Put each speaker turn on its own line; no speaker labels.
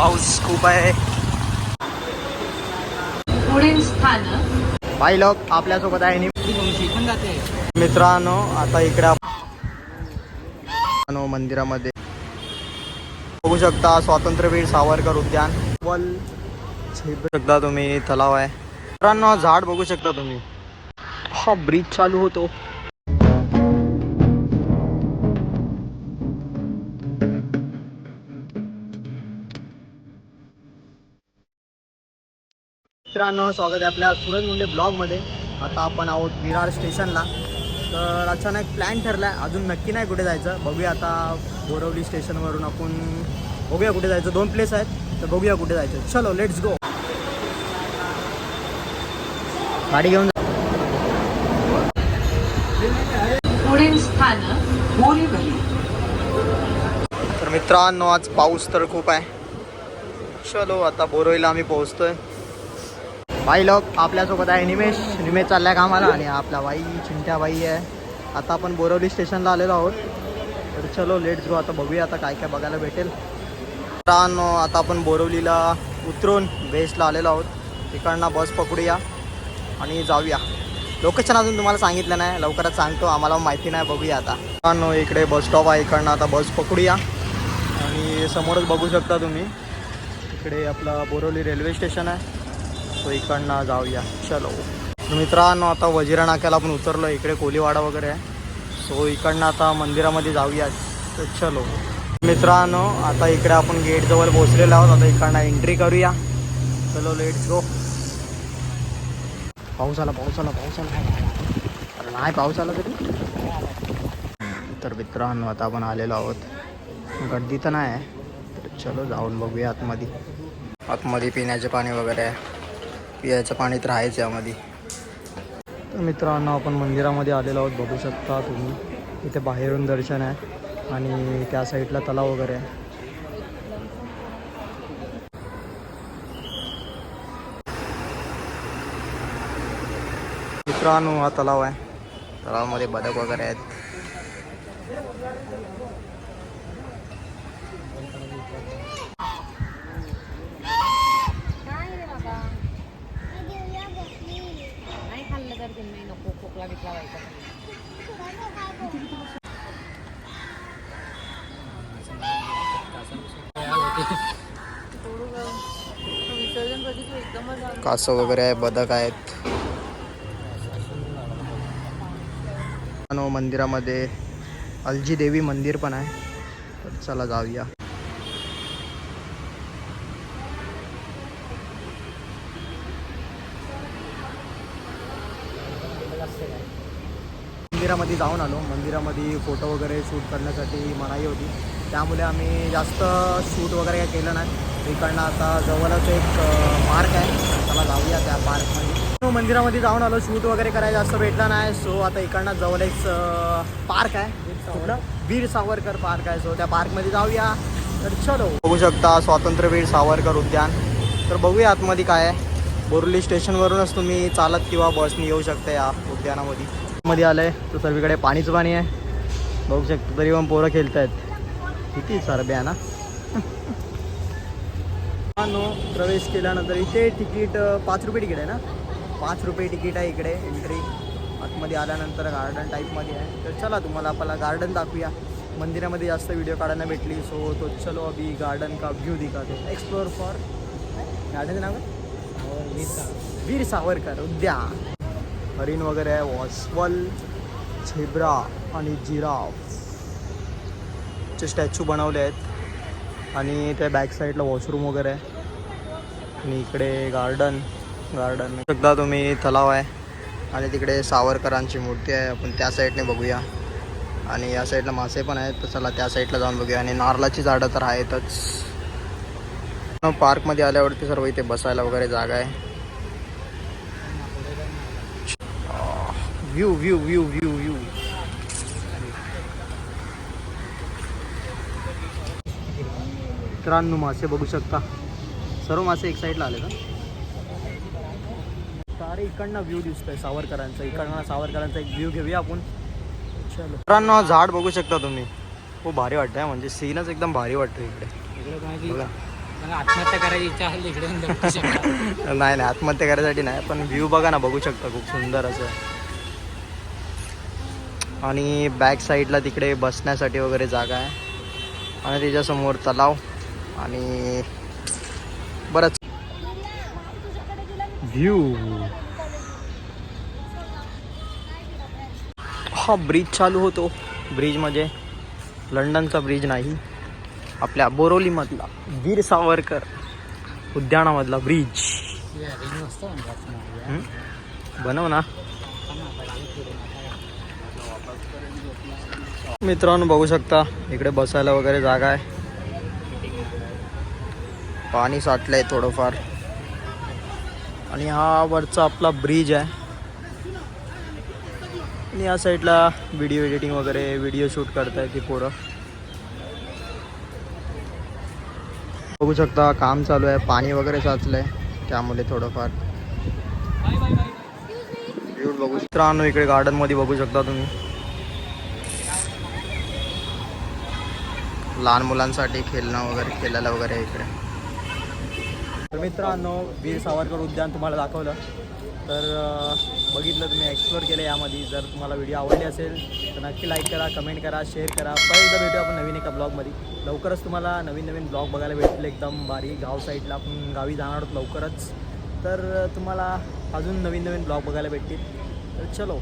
पाऊस खूप आहे.
पुढील स्थानक
भाई लोक आपल्यासोबत आहे. मित्रांनो आता इकडे मंदिरामध्ये. बघू शकता स्वातंत्र्यवीर सावरकर उद्यान. वल. शकता तुम्ही तलाव आहे. मित्रांनो झाड बघू शकता तुम्ही. हा ब्रिज चालू होतो. मित्रांनो स्वागत आहे आपल्या सुरज मुंडे ब्लॉगमध्ये. आता आपण आहोत विरार स्टेशनला. तर अचानक प्लॅन ठरला आहे अजून नक्की नाही कुठे जायचं. बघूया आता बोरवली स्टेशनवरून आपण बघूया कुठे जायचं. दोन प्लेस आहेत तर बघूया कुठे जायचं. चलो लेट्स गो गाडी घेऊन जा.
पुढील
तर मित्रांनो आज पाऊस तर खूप आहे. चलो आता बोरवलीला आम्ही पोहोचतोय. बाई लोक आपल्यासोबत आहे निमेश. निमेश चाललाय कामाला आणि आपला बाई चिंट्या बाई आहे. आता आपण बोरवली स्टेशनला आलेलो आहोत. तर चलो लेट गो आता बघूया आता काय काय बघायला भेटेल. मित्रांनो आता आपण बोरवलीला उतरून वेस्टला आलेलो आहोत. तिकडनं बस पकडूया आणि जाऊया. लोकेशन अजून तुम्हाला सांगितलं नाही. लवकरच सांगतो. आम्हाला माहिती नाही. बघूया आता. मित्रांनो इकडे बस स्टॉप आहे. इकडनं आता बस पकडूया. आणि समोरच बघू शकता तुम्ही. इकडे आपला बोरवली रेल्वे स्टेशन आहे. सो इकडनं जाऊया. चलो. मित्रांनो आता वजिरा नाक्याला आपण उतरलो. इकडे कोलीवाडा वगैरे आहे. सो इकडनं आता मंदिरामध्ये जाऊया. तर चलो. मित्रांनो आता इकडे आपण गेटजवळ पोचलेलो आहोत. आता इकडनं एंट्री करूया. चलो लेट्स गो पाऊस आला पाऊस आला पाऊस आला. अरे नाही पाऊस आला तरी. तर मित्रांनो आता आपण आलेलो आहोत. गर्दी तर नाही आहे. तर चलो जाऊन बघूया आतमध्ये. आतमध्ये पिण्याचे पाणी वगैरे आहे. पियाचं पाणी तर आहेच यामध्ये. तर मित्रांनो आपण मंदिरामध्ये आलेलो आहोत. बघू शकता तुम्ही इथे बाहेरून दर्शन आहे आणि त्या साईडला तलाव वगैरे आहे. मित्रांनो हा तलाव आहे. तलावामध्ये बदक वगैरे आहेत. कासव वगैरे आहे बदक आहेत. मंदिरामध्ये अलजी देवी मंदिर पण आहे. तर चला जाऊया. मंदिरामध्ये जाऊन आलो. मंदिरामध्ये फोटो वगैरे शूट करण्यासाठी मनाई होती. त्यामुळे आम्ही जास्त शूट वगैरे काही केलं नाही. इकडनं आता जवळच एक पार्क आहे. त्याला जाऊया त्या पार्कमध्ये मंदिरामध्ये जाऊन आलो. शूट वगैरे करायला जास्त भेटला नाही. सो आता इकडनं जवळ एक पार्क आहे. वीर सावरकर. पार्क आहे. सो त्या पार्कमध्ये जाऊया. तर चलो. बघू शकता स्वातंत्र्यवीर सावरकर उद्यान. तर बघूया आतमध्ये काय आहे. बोरुली स्टेशनवरूनच तुम्ही चालत किंवा बसने येऊ शकता या उद्यानामध्ये. मध्ये आलं आहे तर सर्वीकडे पाणीच पाणी आहे. बघू शकता तरी पण पोरं खेळत आहेत किती सरब्या ना नो प्रवेश केल्यानंतर इथे तिकीट पाच रुपये तिकीट आहे ना? पाच रुपये तिकीट आहे इकडे. एंट्री आतमध्ये आल्यानंतर गार्डन टाईपमध्ये आहे. तर चला तुम्हाला आपल्याला गार्डन दाखवूया. मंदिरामध्ये जास्त व्हिडिओ काढायला भेटली. सो तो चलो अभी गार्डन का व्यू दिखाते. एक्सप्लोर फॉर गार्डनचं नाव वीर सावरकर. उद्यान हरिण वगैरे आहे वॉसवल झेब्रा आणि जिराफ. चे स्टॅच्यू बनवले आहेत. आणि त्या बॅक साईडला वॉशरूम वगैरे आहे. आणि इकडे गार्डन गार्डन. सुद्धा तुम्ही तलाव आहे. आणि तिकडे सावरकरांची मूर्ती आहे. आपण त्या साईडने बघूया. आणि या साईडला मासे पण आहेत. तर चला त्या साईडला जाऊन बघूया. आणि नारळाची झाडं तर आहेतच. पार्कमध्ये आल्यावरती सर्व इथे बसायला वगैरे जागा आहे. View view view view view मित्रांनो मासे बघू शकता. सर्व मासे एक साईडला आले का अरे इकडनं व्ह्यू दिसतोय सावरकरांचा. इकडनं सावरकरांचा एक व्ह्यू घेऊया आपण. चलो. मित्रांनो झाड बघू शकता तुम्ही. खूप भारी वाटतंय म्हणजे सीनच एकदम भारी वाटतं इकडे.
आत्महत्या करायची इच्छा असेल इकडे.
नाही नाही आत्महत्या करायसाठी नाही पण व्ह्यू बघा ना बघू शकता. खूप सुंदर असं. आणि बॅक साईडला तिकडे बसण्यासाठी वगैरे जागा आहे. आणि त्याच्यासमोर तलाव आणि बरंच. व्ह्यू हा ब्रिज चालू होतो. ब्रिज म्हणजे लंडनचा ब्रिज नाही. आपल्या बोरोलीमधला वीर सावरकर उद्यानामधला ब्रिज? बनव ना. मित्रांनो बघू शकता इकडे बसायला वगैरे जागा आहे. पाणी साठलंय थोडंफार. आणि हा वरचा आपला ब्रिज आहे. आणि या साईडला व्हिडिओ एडिटिंग वगैरे व्हिडिओ शूट करताय ती पोरं. बघू शकता काम चालू आहे पाणी वगैरे साचलंय त्यामुळे थोडंफार. बघू मित्रांनो इकडे गार्डनमध्ये बघू शकता तुम्ही. लहान मुलांसाठी खेळणं वगैरे खेळायला वगैरे इकडे. तर मित्रांनो वीर सावरकर उद्यान तुम्हाला दाखवलं. तर बघितलं तुम्ही एक्सप्लोर केलं यामध्ये. जर तुम्हाला व्हिडिओ आवडली असेल तर नक्की लाईक करा कमेंट करा शेअर करा. परत एकदा भेटू आपण नवीन एका ब्लॉगमध्ये लवकरच तुम्हाला नवीन नवीन ब्लॉग बघायला भेटतील. एकदम भारी गाव साईडला आपण गावी जाणार आहोत लवकरच. तर तुम्हाला अजून नवीन नवीन ब्लॉग बघायला भेटतील. तर चलो.